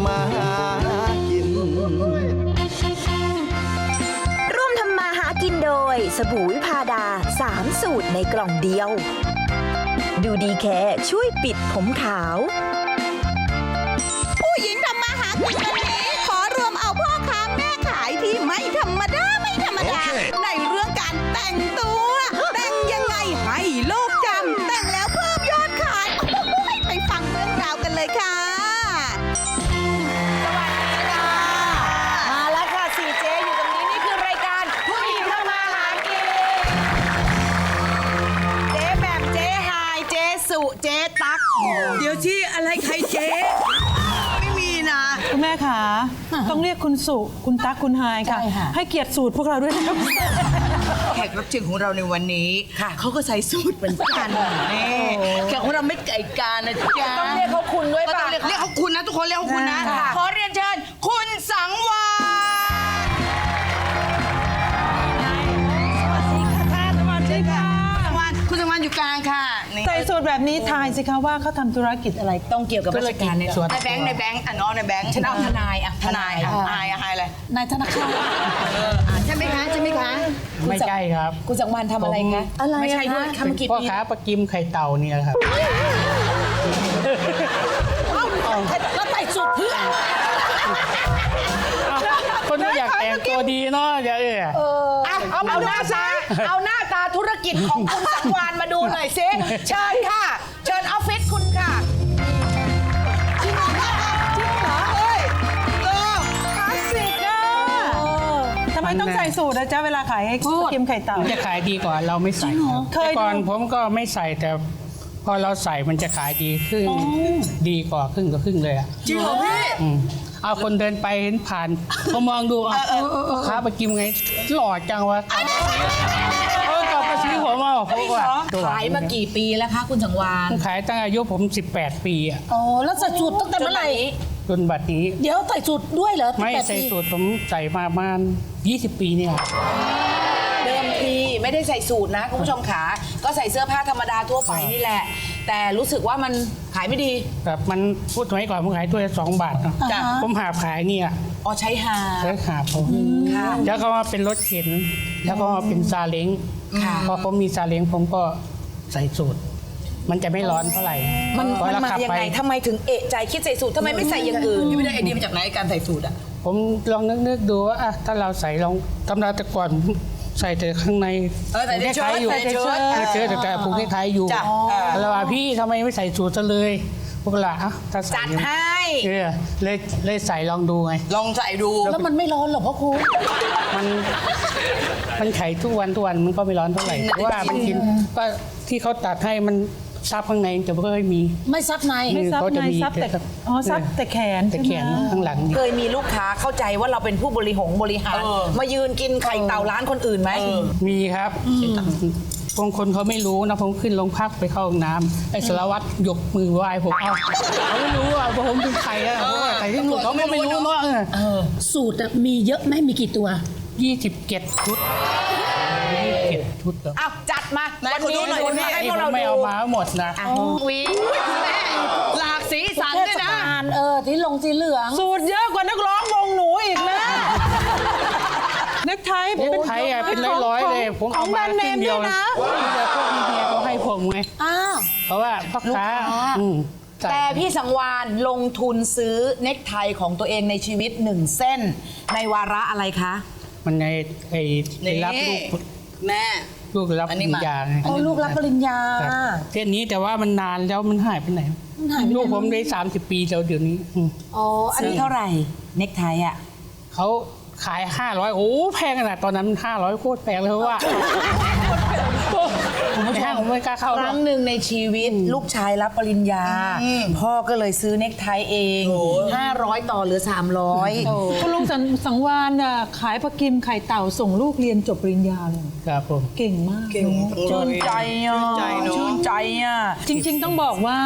ำมาหากิน ร่วมทำมาหากินโดย สบู่วิพาดา3สูตรในกล่องเดียว ดูดีแค่ช่วยปิดผมขาว ผู้หญิงทำมาหากินวันนี้ขอรวมเอาพ่อค้าแม่ขายที่ไม่ธรรมดาไม่ธรรมดา ในเรื่องการแต่งตัว สุคุณตั๊กคุณไฮายค่ะ ให้เกียรติสูตรพวกเราด้วยนะครับ แขกรับเชิญของเราในวันนี้เขาก็ใส่สูตรเหมือนกันนี่แขกของเราไม่ไก่กานะจ๊ะต้องเรียกเขาคุณด้วยก็ต้ป่ะ องเรียกเรียกเขาคุณนะทุกคนเรียกเขาคุณนะ ค่ะ ขอเรียนเชิญคุณสังวานสวัสดีค่ะสวัสดีค่ะสังวานคุณสังวานอยู่กลางค่ะ นี่ใส่สูตรแบบนี้ทายสิคะว่าเขาทำธุรกิจอะไรต้องเกี่ยวกับราชการเนี่ยในแบงค์ในแบงค์อะน้องในแบงค์ฉันเอาทนายอะทนายอะทนายอะทนายอะไรนายธนาคารเอออะใช่ไหมคะใช่ไหมคะไม่ใช่ครับคุณสังวานทำอะไรคะอะไรไม่ใช่ด้วยทำมากี่พ่อปีค้าปลากิมไข่เต่าเนี่ยครับแล้วใส่สูตรเพื่อคนไม่อยากแต่งตัวดีเนาะอย่าเออ เอาเอาหน้าตาเอาหน้าตาธุรกิจของคุณสังวานมาดูหน่อยสิเชิญค่ะ เชิญออฟฟิศคุณค่ะจริงเหรอจริงเหรอเฮ้ยเออคลาสสิกอะทำไมต้องใส่สูตรนะจ๊ะเวลาขายให้กิมไข่เต่า จะขายดีกว่าเราไม่ใส่ครับเคยแต่ก่อนดูผมก็ไม่ใส่แต่พอเราใส่มันจะขายดีขึ้น ดีกว่าครึ่งก็ครึ่งเลยอะจริงเหรอพี่อืม เอาคนเดินไปเห็นผ่านเขามองดูอะพ่อค้าปลากิมไง หล่อจังวะเออกลับมาซื้อผมเอาเพราะว่าตัวขายมากี่ปีแล้วคะคุณสังวานขายตั้งอายุผม 18 ปีอะอ๋อแล้วใส่สูตรตั้งแต่เมื่อไหร่จนบัดนี้ เดี๋ยวใส่สูตรด้วยเหรอไม่ตั้งแต่ใส่ปีสูตรผมใส่มาประมาณ 20 ปีเนี่ยเดิมทีไม่ได้ใส่สูตรนะคุณผู้ชมขาก็ใส่เสื้อผ้าธรรมดาทั่วไปนี่แหละแต่รู้สึกว่ามันขายไม่ดี แบบมันพูดสมัยก่อนผมขายถ้วยละสองบาทเนอะจ้ะ ผมหาบขายเนี่ยอ๋อใช้หา ใช้หาบผมค่ะแล้วก็มาเป็นรถเข็น แล้วก็มาเป็นซาเล้งค่ะ พอผมมีซาเล้งผมก็ใส่สูตร มันจะไม่ร้อนเท่าไหร่มันพอมันเรามาขับยังไปไงทำไมถึงเอะใจคิดใส่สูตรทำไมไม่ใส่อย่างอื่น พี่ไม่ได้ไอเดียมาจากไหนการใส่สูตรอะ ผมลองนึกๆดูว่าอะถ้าเราใส่ลองตำราแต่ก่อน ใส่แต่ข้างในเออใส่ในผูกเชิ้ไทตยอยู่ใส่ในเชิ้ตเออเชิ้ตแต่ผูกที่ไทยอยู่จ้ะเออ แล้วว่าพี่ทำไมไม่ใส่สูตรซะเลยพวกเราอะถ้าใส่จัดให้ เออเลยเลยใส่ลองดูไง ลองใส่ดู แล้วมันไม่ร้อนเหรอพ่อครูมันมันไขทุกวันทุกวันมันก็ไม่ร้อนเท่าไหร่เพราะว่ามันกินก็ที่เขาตัดให้มัน ซับข้างในจะไม่ค่อยมี ไม่ซับใน ไม่ซับเขาจะในมีซับแต่แต่ อ๋อซับแต่แขนแต่ใช่แขไหมนข้างหลังนี่ เคยมีลูกค้าเข้าใจว่าเราเป็นผู้บริหงบริหารเออมายืนกินไข่เต่าร้านคนอื่นไหม มีครับบางคนเขาไม่รู้นะผมขึ้นโรงพักไปเข้าห้องน้ำไอ้สารวัตรยกมือไหว้ผมเอาเขาไม่รู้อะว่าผมเป็นใครอะเพราะว่าใส่ที่สุดเขาก็ไม่รู้เนาะสูตรอะมีเยอะไหมมีกี่ตัว ยี่สิบเจ็ดชุดยี่สิบเจ็ด ชุดเหรออ้าวจัดมาไหนวันขอดูนี้หน่อยคุณได้มาไหมให้พวกเราไม่ดูเอามาหมดนะวีหลากสีสันด้วยนะอ่านเออที่ลงสีเหลือง สูตรเยอะกว่านักร้องวงหนูอีกนะเน็กไทเน็กไทอะเป็นร้อยๆเลยผมขอเอางแบรมานด์เนครึ่งเดียวนะนะแต่พวกเฮียเขาให้ผมไงอ้าว เพราะว่าพ่อค้าอืมใส่แต่พี่สังวานลงทุนซื้อเน็กไทของตัวเองในชีวิตหนึ่งเส้น ในวาระอะไรคะ มันในไอ้ไปรับลูก แม่ ลูกรับอันปนี้ริญมา ญาไงโอ้ลูกรับปริญญาครับเส้นนี้แต่ว่ามันนานแล้วมันหายไปไหนหายไปไหนลูกผมได้30ปีแล้วเดี๋ยวนี้อืมอ๋ออันซื้อนี้เท่าไหร่ เน็กไทอะ เขาขาย500โอ้แพงขนาดตอนนั้น500โคตรแพงเลยเพราะว่า ในห้างผมไม่กล้าเข้าคหรอรั้ก งหนึ่งในชีวิตลูกชายรับปริญญาพ่อก็เลยซื้อเน็กไทเอง500 ต่อเหลือ 300 คุณลุงสังสังวานน่ะขายปลากิมไข่เต่าส่งลูกเรียนจบปริญญาเลย ครับผม เก่งมากเก่งชื่นใจอะชื่นใจเนอะชื่นใจอะ จริง ๆ ต้องบอกว่า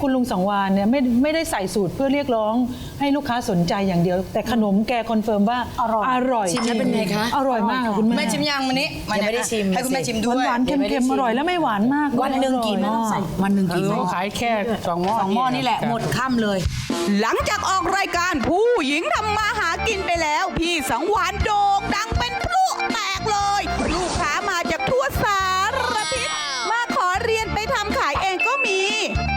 คุณลุงสังวานเนี่ยไม่ไม่ได้ใส่สูตรเพื่อเรียกร้องให้ลูกค้าสนใจอย่างเดียว แต่ขนมแกคอนเฟิร์มว่าอร่อยอร่อยชิมแล้วเป็นไงคะ อร่อยมากค่ะคุณแม่แม่ชิมยังวันนี้ยังไม่ได้ชิมให้คุณแม่ชิมด้วย หวานๆเค็มๆอร่อยอยแล้วไม่หวานมากวันหนึ่งกี่หม้อร่ยวันหนึ่งเอกี่อหม้อขายแค่สองหม้อสองหม้อนี่แหละครับหมดค่ำเลย หลังจากออกรายการผู้หญิงทำมาหากินไปแล้ว พี่สังวานโด่งดังเป็นพลุแตกเลย ลูกค้ามาจากทั่วสารทิศมาขอเรียนไปทำขายเองก็มี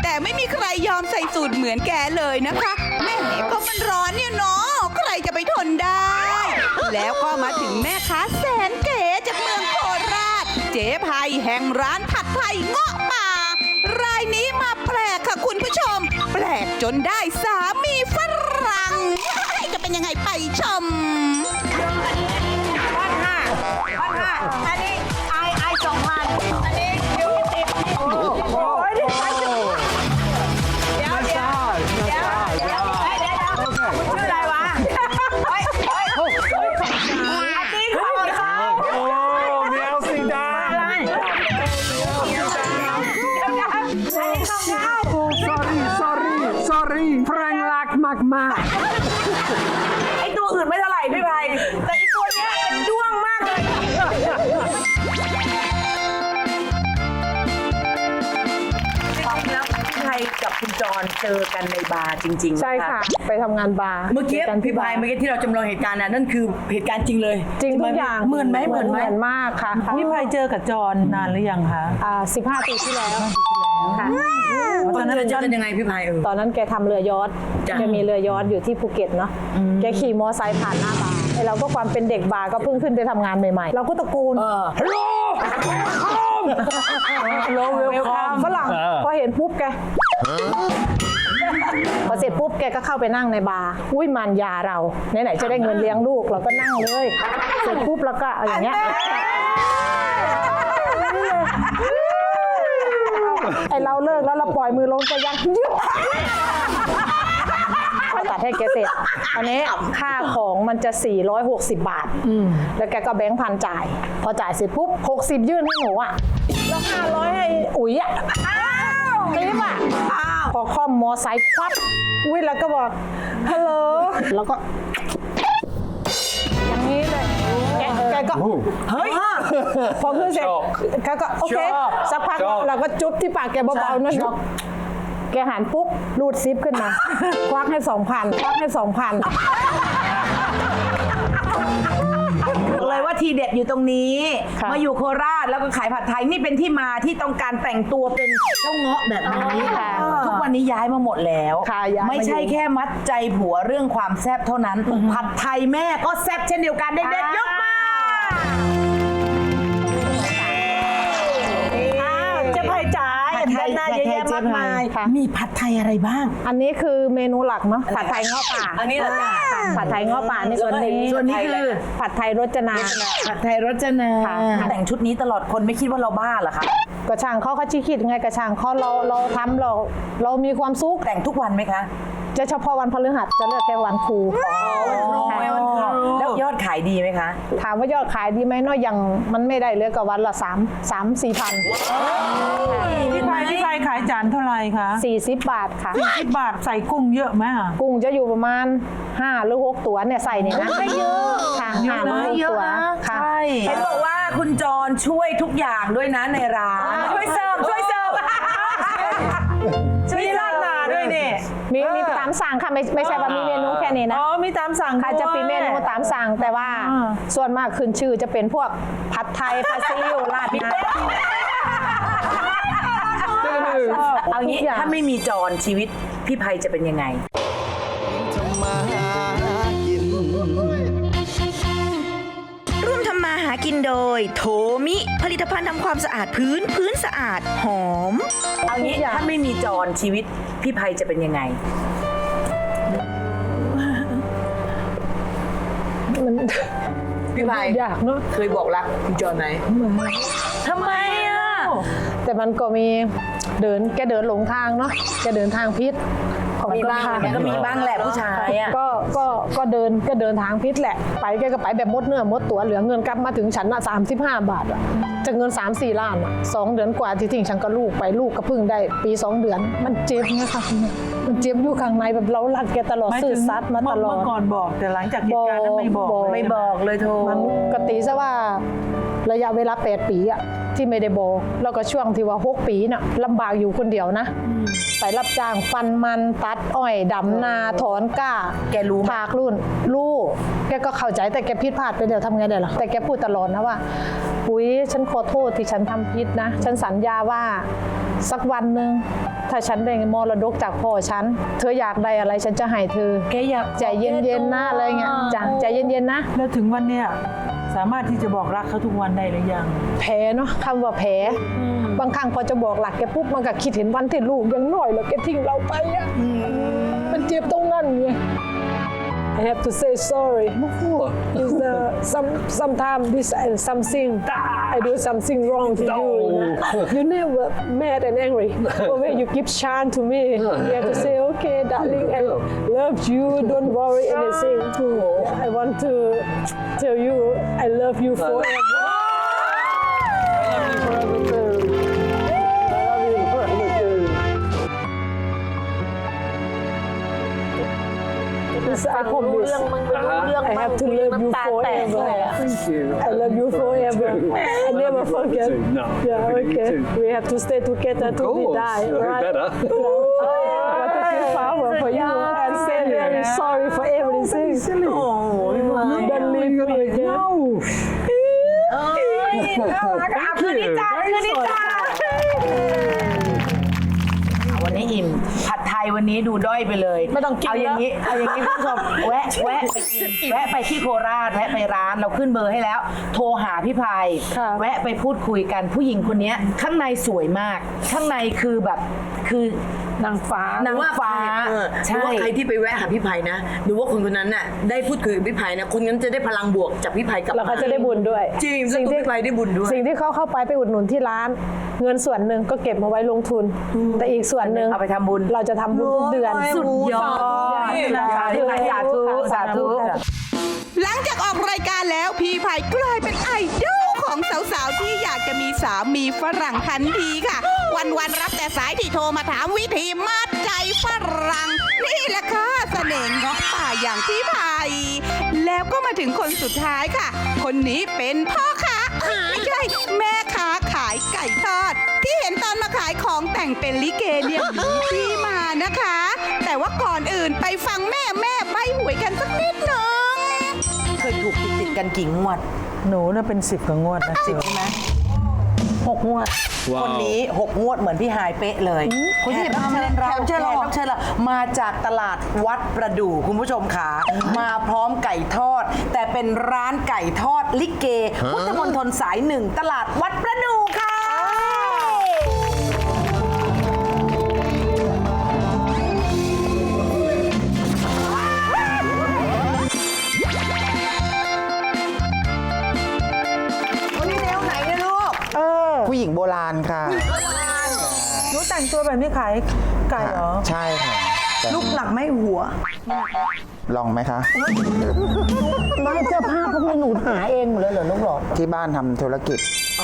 แต่ไม่มีใครยอมใส่สูตรเหมือนแกเลยนะคะแม่ก็มันร้อนเนี่ยเนาะใครจะไปทนได้ แล้ว จนได้สามี แรงรักมากมากไอตัวอื่นไม่เท่าไหร่พี่ไพแต่ไอตัวเนี้ยเป็นด้วงมากเลยแล้พี่ไพกับคุณจรเจอกันในบาร์จริงๆใช่ค่ะ ไปทำงานบาร์เมื่อกี้จกันที่พี่พายเมื่อกี้ที่เราจำลองเหตุการณ์น่ะนั่นคือเหตุการณ์จริงเลยจริงทุกอย่างเหมือนไหมเหมือนไหมเหมือนมากค่ะพี่ภัยเจอกับจรนานหรือยังคะอ่า15 ปีที่แล้วค่ะ ตอนนั้นเราเจอกันยังไงพี่พายเออ ตอนนั้นแกทำเรือยอทจ้ะ แกมีเรือยอทอยู่ที่ภูเก็ตเนาะแกขี่มอไซค์ผ่านหน้าบาร์ไอเราก็ความเป็นเด็กบาร์ก็เพิ่งขึ้นไปทำงานใหม่ๆ เราก็ตะโกน เออโลเวลคอมฝรั่งพอเห็นปุ๊บแก พอเสร็จปุ๊บแกก็เข้าไปนั่งในบาร์อุ้ยมันยาเราไหนๆจะได้เงินเลี้ยงลูกเราก็นั่งเลย เสร็จปุ๊บแล้วก็เอาอย่างเงี้ย ไอเราเลิกแล้วเราปล่อยมือลงจะยังยุบตัดให้แกเสร็จอันนี้ค่าของมันจะ 460 บาท แล้วแกก็แบงค์พันจ่าย พอจ่ายเสร็จปุ๊บ 60 ยื่นให้หนูอะ แล้ว 500 ให้อุ๋ยอะติ๊บอะพอคอมมอไซค์ควับอุ้ยแล้วก็บอกฮัลโหลแล้วก็ แกแกก็เฮ้ยพอขึ้นเสร็จแกก็โอเคสักพักเราก็จุ๊บที่ปากแกเบาๆนั่นเนาะแกหันปุ๊บรูดซิปขึ้นมา ควักให้สองพันควักให้สองพันเลยว่าทีเด็ดอยู่ตรงนี้ค่ะมาอยู่โคราชแล้วก็ขายผัดไทยนี่เป็นที่มาที่ต้องการแต่งตัวเป็นเจ้าเงาะแบบนี้ค่ะทุกวันนี้ย้ายมาหมดแล้วค่ะย้ายมาไม่ใช่อยู่แค่มัดใจผัวเรื่องความแซ่บเท่านั้น ผัดไทยแม่ก็แซ่บเช่นเดียวกันเด็กๆยกาเยอะแยะมากมายค่ะ มีผัดไทยอะไรบ้าง อันนี้คือเมนูหลักเนาะผัดไทยเงาะป่าอันนี้เหรอจ๊ะค่ะผัดไทยเงาะป่านี่ส่วนนี้ส่วนนี้คือผัดไทยรจนาผัดไทยรจนาค่ะแต่งชุดนี้ตลอดคนไม่คิดว่าเราบ้าเหรอคะกระช่างเขาเขาชี้คิดไงกระช่างเขาเราเราทำเรา เรามีความสุขแต่งทุกวันไหมคะ จะเฉพาะวันพฤหัสจะเลือกแค่วันครูแล้วยอดขายดีไหมคะ ถามว่ายอดขายดีไหมเนาะยังมันไม่ได้เลยกับวันละสามสามสี่พันพี่ภัยพี่ภัยขายจานเท่าไหร่คะสี่สิบบาทค่ะสิบบาทใส่กุ้งเยอะไหมอะกุ้งจะอยู่ประมาณ5หรือ6ตัวเนี่ยใส่เนี่ยนะไม่เยอะค่ะห้าหรือหกตัวค่ะ เห็นบอกว่าคุณจรช่วยทุกอย่างด้วยนะในร้าน ช่วยเสิร์ฟช่วยเสิร์ฟ งค่ะไม่ไม่ใช่ว่ามีเมนูแค่นี้นะอ๋อมีตามสั่งค่ะจะเป็นเมนูตามสั่งแต่ว่าอ่าส่วนมากขึ้นชื่อจะเป็นพวกผัดไทยผัดซีอิ๊วราดหน้าเอางี้ทุกอย่างถ้าไม่มีจรชีวิตพี่ภัยจะเป็นยังไงทำมาหากินร่วมทำมาหากินโดย โทมิ ผลิตภัณฑ์ทำความสะอาดพื้นพื้นสะอาดหอม เอางี้ถ้าไม่มีจรชีวิตพี่ภัยจะเป็นยังไง มันพี่ภัยยากเนาะเคยบอกรักคุณจรไหมทำไมอะ แต่มันก็มีเดินแกเดินหลงทางเนาะแกเดินทางพิษ มีบ้างมันก็มีบ้างแหละผู้ชายอะก็ก็ก็เดินก็เดินทางพิษแหละ ไปแกก็ไปแบบมดเนื้อมดตัวเหลือเงินกลับมาถึงฉันอะสามสิบห้าบาทอะจะเงิน3ามสี่ล้านอะสองเดือนกว่าที่ทิ้งฉันก็ลูกไปลูกก็เพิ่งได้ปีสองเดือน มันเจ็บนะคะมันเจ็บอยู่ข้างในแบบเรารักแกตลอดหมายซื่ถึองสัตย์มาตลอด เมื่อก่อนบอกแต่หลังจากเหตุการณ์นั้นไม่บอกบอกไม่บอกเลยโทร มันกตีซะว่า ระยะเวลา 8 ปีอะที่ไม่ได้บอกแล้วก็ช่วงที่ว่าหกปีน่ะลำบากอยู่คนเดียวนะ ไปรับจ้างฟันมันตัดอ้อยดำนาถอนก้า แกรู้ไหม ผากรุ่นรู้ แกก็เข้าใจแต่แกผิดพลาดไปเดี๋ยวทำไงได้หรอแต่แกพูดตลอดนะว่าปุ๋ยฉันขอโทษที่ฉันทำผิดนะ ฉันสัญญาว่าสักวันหนึ่งถ้าฉันได้มรดกจากพ่อฉัน เธออยากได้อะไรฉันจะให้เธอ แกอยากใจเย็นๆนะอะไรเงี้ยจ้ะใจเย็นๆนะ แล้วถึงวันเนี้ย สามารถที่จะบอกรักเขาทุกวันได้หรือยัง แผลเนาะคำว่าแผลบางครั้งพอจะบอกหลักแกปุ๊บมันก็คิดเห็นวันที่ลูกยังน้อยแล้วแกทิ้งเราไปอะมันเจ็บตรงนั้นไง I have to say sorry is the some sometimes this and something I do something wrong to you. You never mad and angry. But when you give chance to me you have to say okay darling I love you. Don't worry anything. I want to tell you I love you forever This I promise. I have to love you forever. I love you forever. I never forget. No, Yeah, me okay. too. We have to stay together till we course. die, Who right? better? I want to feel power for you and say very sorry for everything. Don't leave me again. คืนนี้จ้าคืนนี้จ้าวันนี้อิ่มผัดไทย วันนี้ดูด้อยไปเลยไม่ต้องกินเอาอย่างนี้เอาอย่างนี้คุณผู้ชมแวะแวะไปกินแวะไปที่โคราชแวะไปร้านเราขึ้นเบอร์ให้แล้ว โทรหาพี่ภัยค่ะแวะไปพูดคุยกันผู้หญิงคนนี้ข้างในสวยมาก ข้างในคือแบบคือ นางฟ้านางฟ้าเออหใช่รือว่าใครที่ไปแวะหาพี่ไผ่นะหรือว่าคนคนนั้นน่ะได้พูดคุยกับพี่ไผ่นะคนนั้นจะได้พลังบวกจากพี่ไผ่กลับแล้วเขาจะได้บุญด้วยจริงแล้วตัวพี่ไผ่ได้บุญด้วย สิ่งที่เขาเข้าไปไปอุดหนุนที่ร้าน เงินส่วนหนึ่งก็เก็บมาไว้ลงทุน แต่อีกส่วนหนึ่งเอาไปทำบุญ เราจะทำบุญทุกเดือน สุดยอดสาธุสาธุสาธุ หลังจากออกรายการแล้วพี่ไผ่กลายเป็นไอดอล ของสาวๆ ที่อยากจะมีสามีฝรั่งทันทีค่ะ วันๆ รับแต่สายที่โทรมาถามวิธีมัดใจฝรั่ง นี่แหละค่ะเสน่ห์เงาะป่าอย่างพี่ไผ่แล้วก็มาถึงคนสุดท้ายค่ะ คนนี้เป็นพ่อค้าเอ้ยไม่ใช่แม่ค้าขายไก่ทอด ที่เห็นตอนมาขายของแต่งเป็นลิเกเนี่ยมีที่มานะคะ แต่ว่าก่อนอื่นไปฟังแม่แม่ใบหวยกันสักนิดหนึ่งเคยถูกติดติดๆกันกี่งวด หนูน่ะเป็นสิบกว่างวดนะสิบใช่ไหมหกงวด ว้าว คนนี้หกงวดเหมือนพี่หายเป๊ะเลยคนที่รับเชิญเราแขกรับเชิญเราเชิญเรามาจากตลาดวัดประดู่คุณผู้ชมขามาพร้อมไก่ทอด แต่เป็นร้านไก่ทอดลิเกพุทธมณฑลสายหนึ่งตลาดวัดประดู่ ญิงโบราณค่ะ หนูแต่งตัวแบบนี้ขายไก่เหรอ ใช่ค่ะแต่ลูกหนักไหม่หัว ลองไหมคะ ไม่เสื้อผ้าพวกนี้หนูหาเองหมดเลยเหรอลูกหลอด ที่บ้านทำธุรกิจ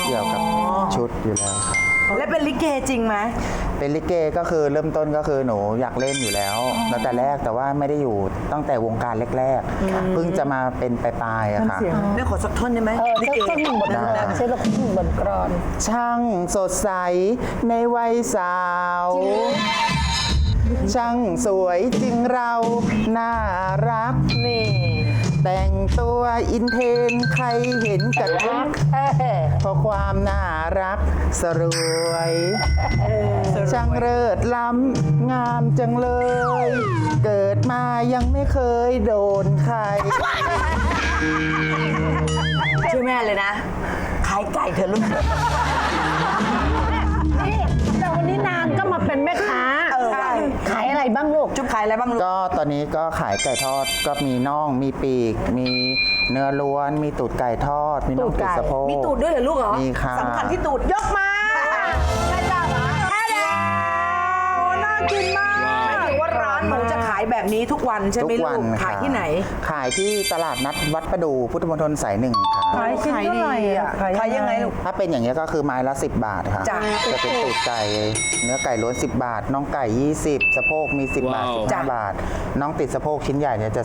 เกี่ยวกับชุดอยู่แล้วค่ะ และเป็นลิเกจริงไหม เป็นลิเกก็คือเริ่มต้นก็คือหนูอยากเล่นอยู่แล้วตั้งแต่แรกแต่ว่าไม่ได้อยู่ตั้งแต่วงการแรกๆเพิ่งจะมาเป็นปลายๆอะค่ะแม่ขอสักท่อนได้ไหมเออลิสักเกสักหนึ่งบทได้ใช่ลูกหนึ่งบทกรอน ช่างสดใสในวัยสาว ช่างสวยจริงเราน่ารักนี่ แต่งตัวอินเทรนด์ใครเห็นกระทึกเพราะความน่ารักสรวยช่างเลิศล้ำงามจังเลย เกิดมายังไม่เคยโดนใคร ชื่อแม่เลยนะ ขายไก่เถอะลูก อะไรบ้างลูก จุ๊บขายอะไรบ้างลูก ก็ตอนนี้ก็ขายไก่ทอดก็มีน่องมีปีก มีเนื้อล้วน มีตูดไก่ทอด มีน่องตูดไก่ติดสะโพก มีตูดด้วยเหรอลูกเหรอมีค่ะ สำคัญที่ตูดยกมา แม่จ้าเหรอแม่จ้าน่ากินมากหมายถึงว่า ร้านหนูจะขายแบบนี้ทุกวันใช่ไหมทุกลูวันกขายที่ไหน ขายที่ตลาดนัดวัดประดูพุทธมณฑลสายหนึ่งค่ะขายชิ้นเท่าไหร่อะขายยังไงลูกถ้าเป็นอย่างนี้ยก็คือไม้ละ 10 บาทค่ะจ้ะจะเป็นตูดไก่เนื้อไก่ล้วน 10 บาท น้องไก่ 20 สะโพกมี 10 บาทว้าว15บาท น้องติดสะโพกชิ้นใหญ่เนี่ยจะ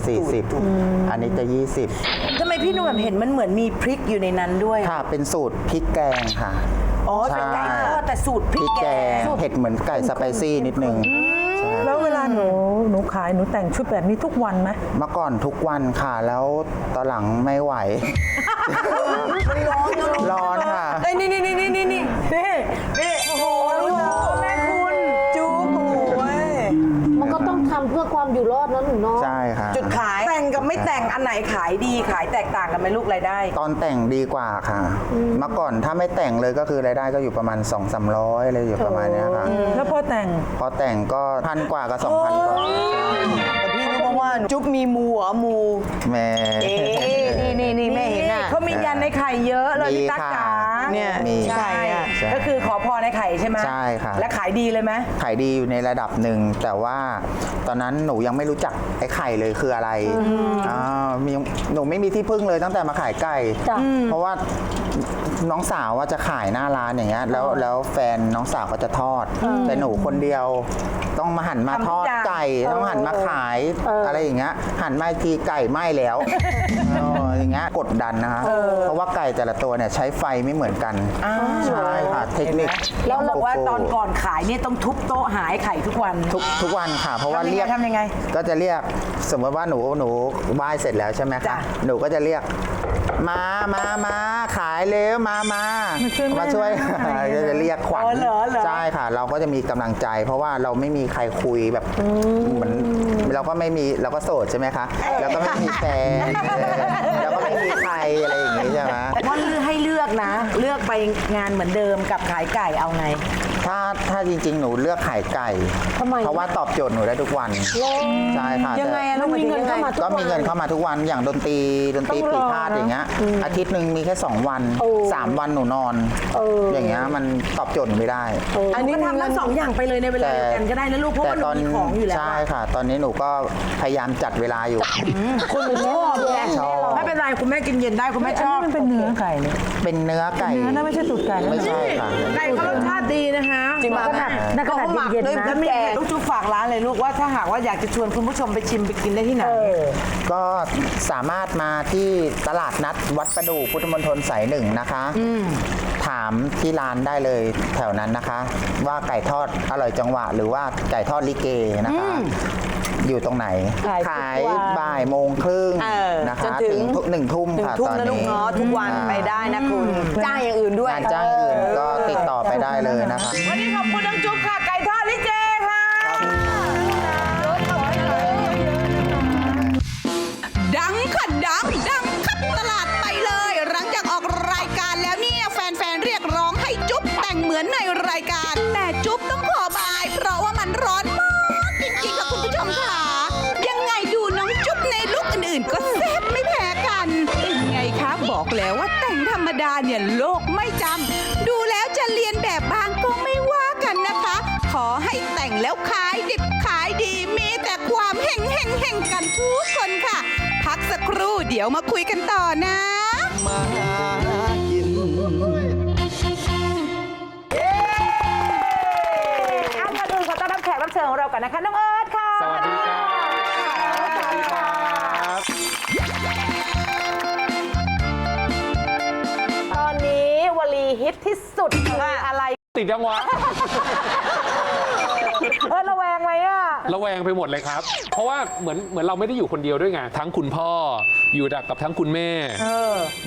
40 อันนี้จะ 20ทำไมพี่หนุ่มเห็นมันเหมือนมีพริกอยู่ในนั้นด้วยค่ะเป็นสูตรพริกแกงค่ะอ๋อเป็นไก่ทอดแต่สูตรพริพริกกแกแกงงเผ็ดเหมือนไก่สไปซี่นิดนึง ใช่แล้วเวลาหนูหนูขายหนูแต่งชุดแบบนี้ทุกวันไหมเมื่อก่อนทุกวันค่ะแล้วตอนหลังไม่ไหว ร้อนค่ะ เอ้ย อันไหนขายดีขายแตกต่างกันไหมลูกรายได้ ตอนแต่งดีกว่าค่ะ เมื่อก่อนถ้าไม่แต่งเลยก็คือรายได้ก็อยู่ประมาณ 2 3 0 0อะไรอยู่ประมาณเนี้ยค่ะ แล้วพอแต่งพอแต่งก็พันกว่ากับ2,000กว่าแต่พี่รู้มาว่าจุ๊บมีมูเหรอมูแม่ นี่นี่นี่แม่เห็นอะ เขามียันในไข่เยอะเลยพี่ตั๊กจ๋า เนี่ยมีใช่อะใช่ก็คือขอพรในไข่ใช่ไหมใช่ค่ะและขายดีเลยไหม ขายดีอยู่ในระดับหนึ่ง แต่ว่าตอนนั้นหนูยังไม่รู้จักไอ้ไข่เลยคืออะไรอ่ามีหนูไม่มีที่พึ่งเลยตั้งแต่มาขายไก่เพราะว่าน้องสาวว่าจะขายหน้าร้านอย่างเงี้ยแล้วแล้วแฟนน้องสาวเขาจะทอด แต่หนูคนเดียวต้องมาหันมาทำทุกทอดอย่าง ไก่ต้องหันมาขายอะไรอย่างเงี้ยหันมาอีกทีไก่ไหม้แล้ว เอออย่างเงี้ยกดดันนะคะเพราะว่าไก่แต่ละตัวเนี่ยใช้ไฟไม่เหมือนกันใช่ค่ะเทคนิคแล้วบอกว่าโโหตอนก่อนขายเนี่ยต้องทุบโต๊ะหายไข่ทุกวัน ทุกทุกวันค่ะ เพราะว่าทำยังไงเรียกทำยังไง ก็จะเรียกสมมติว่าหนูหนูไหว้เสร็จแล้วใช่ไหมจ้ะคะหนูก็จะเรียก มามามาขายเร็วมามามาช่วยก็จะเรียกขวัญอ๋อเหรอเหรอ ใช่ค่ะ เราก็จะมีกำลังใจ เพราะว่าเราไม่มีใครคุยแบบเหมือนเราก็ไม่มีเราก็โสดใช่ไหมคะเราก็ไม่มีแฟนเราก็ไม่มีใคร อะไรอย่างนี้ใช่ไหม ว่าเลือกให้เลือกนะ เลือกไปงานเหมือนเดิมกับขายไก่เอาไง ถ้าถ้าจริง ๆ หนูเลือกขายไก่ ทำไม เพราะว่าตอบโจทย์หนูได้ทุกวัน ใช่ค่ะยังไงแต่อะลูกมันมีเงินเข้ามาทุกก็วัน มีเงินเข้ามาทุกวันอย่างดนตรีดนตรีต้องรปีอพาดอย่างเงี้ย อาทิตย์หนึ่งมีแค่ 2 วัน โอ้3 วันหนูนอน เอออ อย่างเงี้ยมันตอบโจทย์หนูไม่ได้ อันนี้ทำทั้งสองอย่างไปเลยในเวลาเดียวกันก็ได้นะลูกเพราะว่าหนูมีของอยู่แล้วใช่อะค่ะ ตอนนี้หนูก็พยายามจัดเวลาอยู่ คุณชอบไงชอบ ไม่เป็นไรคุณแม่กินเย็นได้คุณแม่อันชนี้อบ มันเป็นเนื้อไก่เลยเป็นเนื้อไก่ เนื้อนะไม่ใช่ตูดไก่นะ ไม่ใช่ค่ะ ไก่เขารสชาติ ดีนะคะจริงปะขนาดน่าขนาดเขาหมักเย็นๆด้วยนะแล้วมีลูกจุ๊บฝากร้านเลยลูกว่าถ้าหากว่าอยากจะชวนคุณผู้ชมไปชิมไปกินได้ที่ไหนก็สามารถมาที่ตลาดนัดวัดประดู่พุทธมณฑลสายหนึ่งนะคะถามที่ร้านได้เลยแถวนั้นนะคะ ว่าไก่ทอดอร่อยจังหวะ หรือว่าไก่ทอดลิเกนะคะอยู่ตรงไหน ขายทุกวันบ่ายโมงครึ่งเออนะจคะนถึงทุกหนึ่งทุ่มหนึ่งค่ะทุ่มตอนนะลูกนี้เนาะทุกวันไปได้นะคุณ จ้างอย่างอื่นด้วยงานจ้างอื่นก็ติดต่อ ได้เลยนะครับ กันต่อนะอันก่อนอื่นขอต้อนรับแขกรับเชิญของเราก่อนนะคะน้องเอิร์ธค่ะสวัสดีครับ สวัสดีครับ ตอนนี้วลีฮิตที่สุดคืออะไร ติดยังวะ เออระแวงไหมอะ ระแวงไปหมดเลยครับ เพราะว่าเหมือนเหมือนเราไม่ได้อยู่คนเดียวด้วยไง ทั้งคุณพ่อ อยู่ดักกับทั้งคุณแม่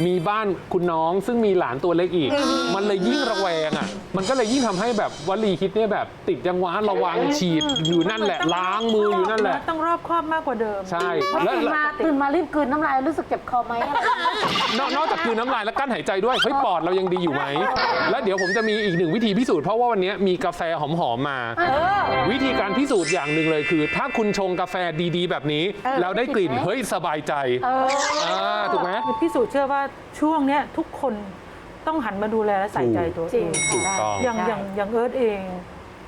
มีบ้านคุณน้องซึ่งมีหลานตัวเล็กอีก มันเลยยิ่งระแวงอะ มันก็เลยยิ่งทำให้แบบวลีคิดเนี่ยแบบติดยังวะระวังฉีดอยู่นั่นแหละ ล้างมืออยู่นั่นแหละ ต้องรอบคอบมากกว่าเดิม ใช่ พอแล้วตื่นมาตื่นมารีบกลืนน้ำลายรู้สึกเจ็บคอไหมอะไรอย่างเงี้ย นอกนอกจากคืนน้ำลายและกั้นหายใจด้วย เฮ้ย ปอดเรายังดีอยู่ไหม แล้วเดี๋ยวผมจะมีอีกหนึ่งวิธีพิสูจน์ เพราะว่าวันนี้มีกาแฟหอมๆมา วิธีการพิสูจน์อย่างหนึ่งเลยคือ ถ้าคุณชงกาแฟดีๆ แบบนี้ แล้วได้กลิ่น เฮ้ย สบายใจาถูกไหมพิสูจน์เชื่อว่าช่วงเนี้ยทุกคนต้องหันมาดูแลและใส่ใจตัวเองถูกต้อง อย่างอย่างอย่างเอิร์ธเอง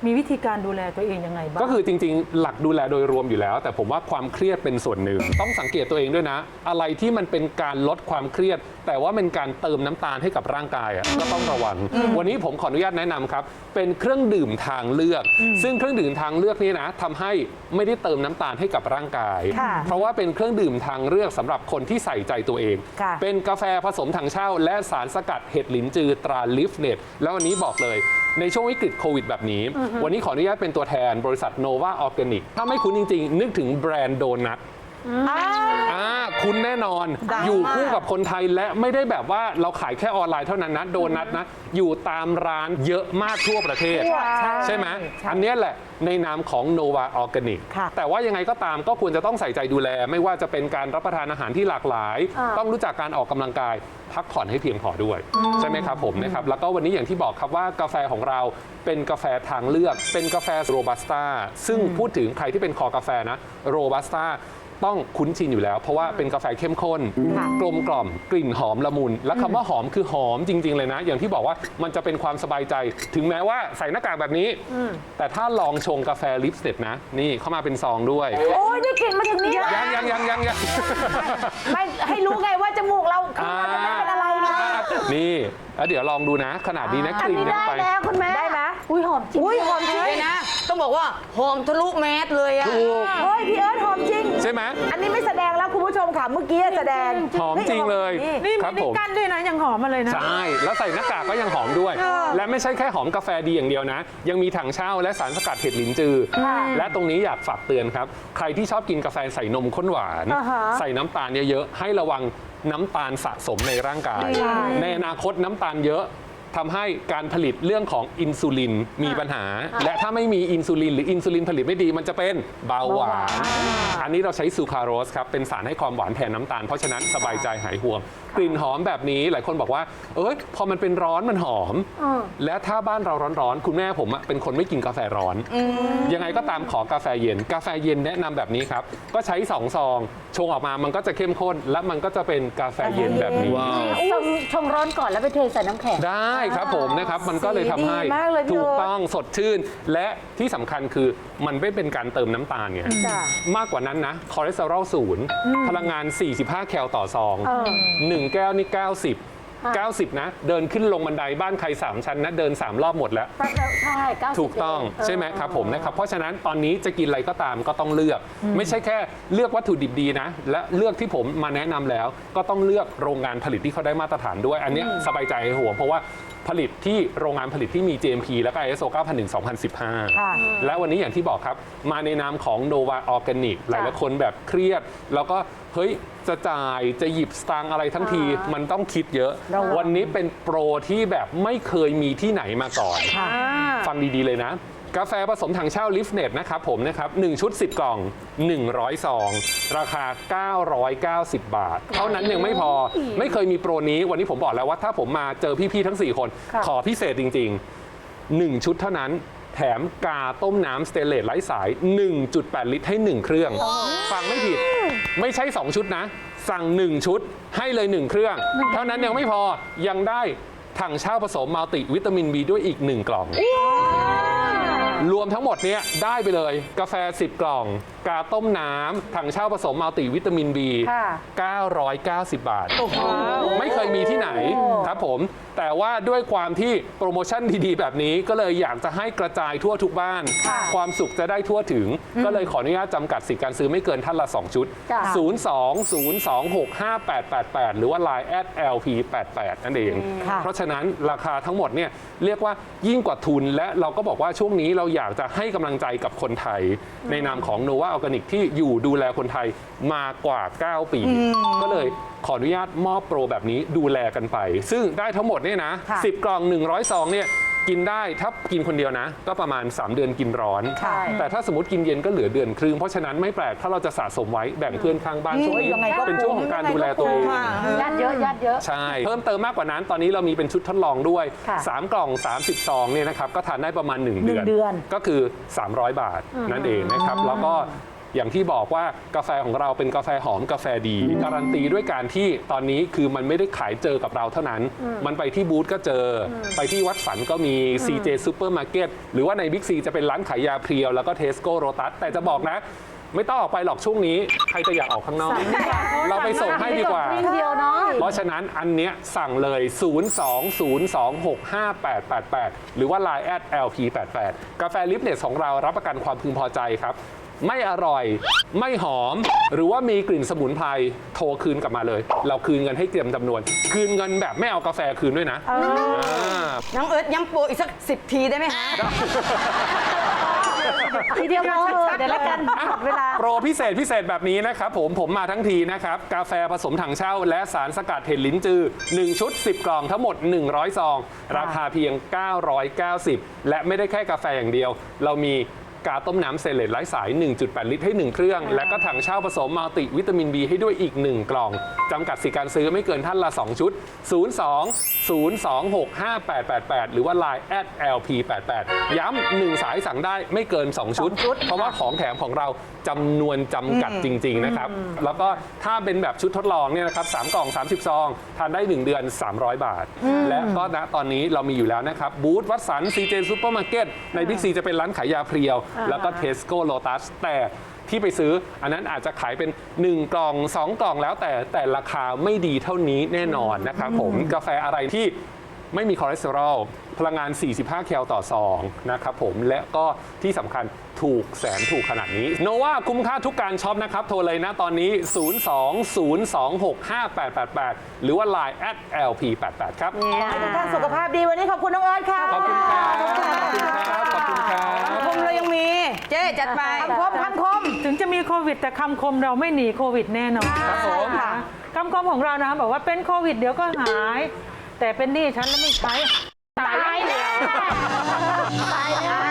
มีวิธีการดูแลตัวเองยังไงบ้าง ก็คือจริงๆ หลักดูแลโดยรวมอยู่แล้ว แต่ผมว่าความเครียดเป็นส่วนหนึ่ง ต้องสังเกตตัวเองด้วยนะ อะไรที่มันเป็นการลดความเครียด แต่ว่าเป็นการเติมน้ำตาลให้กับร่างกายอะก็ต้องระวัง วันนี้ผมขออนุญาตแนะนำครับ เป็นเครื่องดื่มทางเลือก ซึ่งเครื่องดื่มทางเลือกนี้นะทำให้ไม่ได้เติมน้ำตาลให้กับร่างกาย ค่ะ เพราะว่าเป็นเครื่องดื่มทางเลือกสำหรับคนที่ใส่ใจตัวเอง ค่ะ เป็นกาแฟผสมถังเช่า และสารสกัดเห็ดหลินจือตราลิฟเน็ตแล้ววันนี้บอกเลย ในช่วงวิกฤตโควิดแบบนี้ วันนี้ขออนุญาตเป็นตัวแทนบริษัทโนวาออร์แกนิกถ้าไม่คุ้นจริง ๆ นึกถึงแบรนด์โดนัท อ่าคุณแน่นอน ดังอยู่มากคู่กับคนไทยและไม่ได้แบบว่าเราขายแค่ออนไลน์เท่านั้นนะโดนัทนะ อยู่ตามร้านเยอะมากทั่วประเทศใช่ไหมอันเนี้ยแหละในนามของ Nova Organic ค่ะแต่ว่ายังไงก็ตามก็ควรจะต้องใส่ใจดูแล ไม่ว่าจะเป็นการรับประทานอาหารที่หลากหลายต้องรู้จักการออกกำลังกาย พักผ่อนให้เพียงพอด้วย ใช่ไหมครับผมนะครับแล้วก็วันนี้อย่างที่บอกครับว่ากาแฟของเราเป็นกาแฟทางเลือก เป็นกาแฟโรบัสต้าซึ่งพูดถึงใครที่เป็นคอกาแฟนะโรบัสต้า ต้องคุ้นชินอยู่แล้ว เพราะว่าเป็นกาแฟเข้มข้นกลมกล่อมกลิ่นหอมละมุน และคำว่าหอมคือหอมจริง ๆ เลยนะ อย่างที่บอกว่ามันจะเป็นความสบายใจ ถึงแม้ว่าใส่หน้ากากแบบนี้แต่ถ้าลองชงกาแฟลิปสเต็ดนะ นี่เข้ามาเป็นซองด้วย โอ้ยได้กลิ่นมาถึงนี้แล้วยังยังยังยังยัง ไม่ให้รู้ไงว่าจมูกเราคือมันจะไม่เป็นอะไรนะ นี่ แล้วเดี๋ยวลองดูนะ ขนาดนี้นะกอันลิ่นนี้ยังได้ไป แล้วคุณแม่ได้ไหมอุ้ยหอมจริงอุ้ยหอมจริงเลยนะ ต้องบอกว่าหอมทะลุแมสเลยอะ ถูก เฮ้ยพี่เอิร์ธหอมจริง ใช่ไหมอันนี้ไม่แสดงแล้วคุณผู้ชมค่ะเมื่อกี้แสดงหอมจริงเลยนี่ นี่ครับมีผม กั้นด้วยนะยังหอมมาเลยนะ ใช่ แล้วใส่หน้ากากก็ยังหอมด้วย และไม่ใช่แค่หอมกาแฟดีอย่างเดียวนะ ยังมีถังเช่าและสารสกัดเห็ดหลินจือ และตรงนี้อยากฝากเตือนครับ ใครที่ชอบกินกาแฟใส่นมข้นหวาน อ่าฮะ ใส่น้ำตาลเยอะๆให้ระวัง น้ำตาลสะสมในร่างกาย ในอนาคตน้ำตาลเยอะ ทำให้การผลิตเรื่องของอินซูลินมีปัญหา และถ้าไม่มีอินซูลินหรืออินซูลินผลิตไม่ดี มันจะเป็นเบาหวาน อันนี้เราใช้ซูคราโรสครับ เป็นสารให้ความหวานแทนน้ำตาล เพราะฉะนั้นสบายใจหายห่วง กลิ่นหอมแบบนี้หลายคนบอกว่า เอ้ยพอมันเป็นร้อนมันหอม และถ้าบ้านเราร้อนๆ คุณแม่ผมอะเป็นคนไม่กินกาแฟร้อน ยังไงก็ตามขอกาแฟเย็น กาแฟเย็นแนะนำแบบนี้ครับ ก็ใช้สองซอง ชงออกมามันก็จะเข้มข้น และมันก็จะเป็นกาแฟเย็นแบบนี้ชงชงร้อนก่อนแล้วไปเทใส่น้ำแข็ง ได้ครับผมนะครับมันก็เลยทำให้ดีมากเลยพี่ถูกโอ๊ตต้องสดชื่น และที่สำคัญคือมันไม่เป็นการเติมน้ำตาลไงจ้ะมากกว่านั้นนะคอเลสเตอรอลศูนย์พลังงาน 45 แคลต่อซอง1แก้วนี่ 90 90 นะ เดินขึ้นลงบันไดบ้านใคร 3 ชั้นนะ เดิน 3 รอบหมดแล้วใช่เก้าสิบถูกต้องเใช่ไหมครับผมนะครับเพราะฉะนั้นตอนนี้จะกินอะไรก็ตามก็ต้องเลือก ไม่ใช่แค่เลือกวัตถุดิบดีนะ และเลือกที่ผมมาแนะนำแล้ว ก็ต้องเลือกโรงงานผลิตที่เขาได้มาตรฐานด้วย อันเนี้ยสบายใจหัวเพราะว่า ผลิตที่โรงงานผลิตที่มี GMP แล้วก็ ISO 9001 2015 และวันนี้อย่างที่บอกครับ มาในนามของ Nova Organic หลายๆคนแบบเครียด แล้วก็เฮ้ยจะจ่ายจะหยิบสตางค์อะไรทั้งทีมันต้องคิดเยอะวันนี้เป็นโปรที่แบบไม่เคยมีที่ไหนมาก่อนฟังดี ๆ เลยนะ กาแฟผสมถังเช่าลิฟเน็ตนะครับผมนะครับ1ชุด 10 กล่อง 100ซองราคา 990 บาท เท่านั้นยังไม่พอไม่เคยมีโปรนี้วันนี้ผมบอกแล้วว่าถ้าผมมาเจอพี่ๆทั้ง 4 คน ขอพิเศษจริง ๆ 1 ชุดเท่านั้นแถมกาต้มน้ำสเตนเลสไร้สาย 1.8 ลิตรให้ 1 เครื่อง ฟังไม่ผิด ไม่ใช่ 2 ชุดนะ สั่ง 1 ชุดให้เลย 1 เครื่อง เท่านั้นยังไม่พอยังได้ถังเช่าผสมมัลติวิตามิน B ด้วยอีก 1 กล่อง รวมทั้งหมดเนี้ยได้ไปเลยกาแฟ 10 กล่อง กาต้มน้ำถังเช่าผสมมัลติวิตามิน B ค่ะ990 บาทไม่เคยมีที่ไหนครับผม แต่ว่าด้วยความที่โปรโมชั่นดีๆ แบบนี้ก็เลยอยากจะให้กระจายทั่วทุกบ้านความสุขจะได้ทั่วถึง ก็เลยขออนุญาตจำกัดสิทธิการซื้อไม่เกินท่านละ 2 ชุดจ้ะ02 026 5888 หรือว่า Line at lp88 นั่นเอง ค่ะ เพราะฉะนั้นราคาทั้งหมดเนี่ยเรียกว่ายิ่งกว่าทุนและเราก็บอกว่าช่วงนี้เราอยากจะให้กำลังใจกับคนไทย ในนามของ Nova Organic ที่อยู่ดูแลคนไทยมากว่า 9 ปี ก็เลยขออนุญาตมอบโปรแบบนี้ดูแลกันไป ซึ่งได้ทั้งหมดเนี่ยนะค่ะ10 กล่อง 100ซองเนี่ย กินได้ถ้ากินคนเดียวนะ ก็ประมาณ 3 เดือนกินร้อน ค่ะ แต่ถ้าสมมติกินเย็นก็เหลือเดือนครึ่งเพราะฉะนั้นไม่แปลกถ้าเราจะสะสมไว้แบ่งเพื่อนข้างบ้านช่วงนี้ยังไงก็เป็นช่วงของการดูแลตัวเองญาติเยอะญาติเยอะ ใช่ เพิ่มเติมมากกว่านั้นตอนนี้เรามีเป็นชุดทดลองด้วย ค่ะ3 กล่อง 30ซองเนี่ยนะครับก็ทานได้ประมาณ 1 เดือนเดือน ก็คือ 300 บาทนั่นเองนะครับ แล้วก็ อย่างที่บอกว่ากาแฟของเราเป็นกาแฟหอมกาแฟดี การันตีด้วยการที่ตอนนี้คือมันไม่ได้ขายเจอกับเราเท่านั้น มันไปที่บูธก็เจออไปที่วัดสันก็มี CJ Supermarket หรือว่าใน Big C จะเป็นร้านขายยาเพรียวแล้วก็ Tesco r o t u s แต่จะบอกนะ ไม่ต้องออกไปหรอกช่วงนี้ ใครจะอยากออกข้างนอก เราไปส่งให้ดีกว่า เดียวเนาะเพราะฉะนั้นอันเนี้ยสั่งเลย 020265888 หรือว่า Line at lp88 กาแฟลิปเนสของเรารับประกันความพึงพอใจครับ ไม่อร่อย ไม่หอม หรือว่ามีกลิ่นสมุนไพรโทรคืนกลับมาเลย เราคืนเงินให้เตรียมจำนวน คืนเงินแบบไม่เอากาแฟคืนด้วยนะาน้องเอิร์ธย้ำโปรอีกสักสิบทีได้ไหมฮะทีเดียวพอเถอะเดี๋ยวแล้วกันหมดเวลา โปรพิเศษพิเศษแบบนี้นะครับผมผมมาทั้งทีนะครับ กาแฟผสมถังเช่า และสารสกัดเห็ดลิ้นจือ 1 ชุด 10 กล่องทั้งหมด 100 ซอง ราคาเพียง 990 และไม่ได้แค่กาแฟอย่างเดียว เรามี กาต้มน้ำเซเลตไร้สาย 1.8 ลิตรให้ 1 เครื่อง และก็ถังเช่าผสมมัลติวิตามิน B ให้ด้วยอีก 1 กล่องจำกัดสิทธิการซื้อไม่เกินท่านละ 2 ชุด 02 026 5888 หรือว่า Line at lp88 ย้ำ1 สายสั่งได้ไม่เกิน 2 ชุดเพราะว่าของแถมของเราจำนวนจำกัดจริง ๆ นะครับ แล้วก็ถ้าเป็นแบบชุดทดลองเนี่ยนะครับ3กล่อง 30 ซอง ทานได้ 1 เดือน 300 บาท และก็ณตอนนี้เรามีอยู่แล้วนะครับบูธวัดสันซีเจนซูเปอร์มาร์เก็ตในบิ๊กซีจะเป็นร้านขายยาเพรียวแล้วก็เทสโก้โลตัสแต่ที่ไปซื้ออันนั้นอาจจะขายเป็น 1 กล่อง 2 กล่องแล้วแต่แต่ราคาไม่ดีเท่านี้แน่นอนนะครับผมกาแฟอะไรที่ไม่มีคอเลสเตอรอล พลังงาน 45 แคลต่อซองนะครับผม และก็ที่สำคัญถูกแสนถูกขนาดนี้ โนว่าคุ้มค่าทุกการช็อปนะครับ โทรเลยนะตอนนี้ 020265888 หรือว่า Line at lp88 ครับทุกท่านสุขภาพดีวันนี้ขอบคุณน้องเอิร์ธค่ะ ขอบคุณครับ ขอบคุณครับ ขอบคุณครับคม เรายังมีเจ๊จัดไปคำคมคำคม ถึงจะมีโควิดแต่คำคมเราไม่หนีโควิดแน่นอนครับผมค่ะ คำคมของเรานะคะบอกว่าเป็นโควิดเดี๋ยวก็หาย แต่เป็นหนี้ฉันแล้วไม่ใช้ตายแล้วตายแล้ว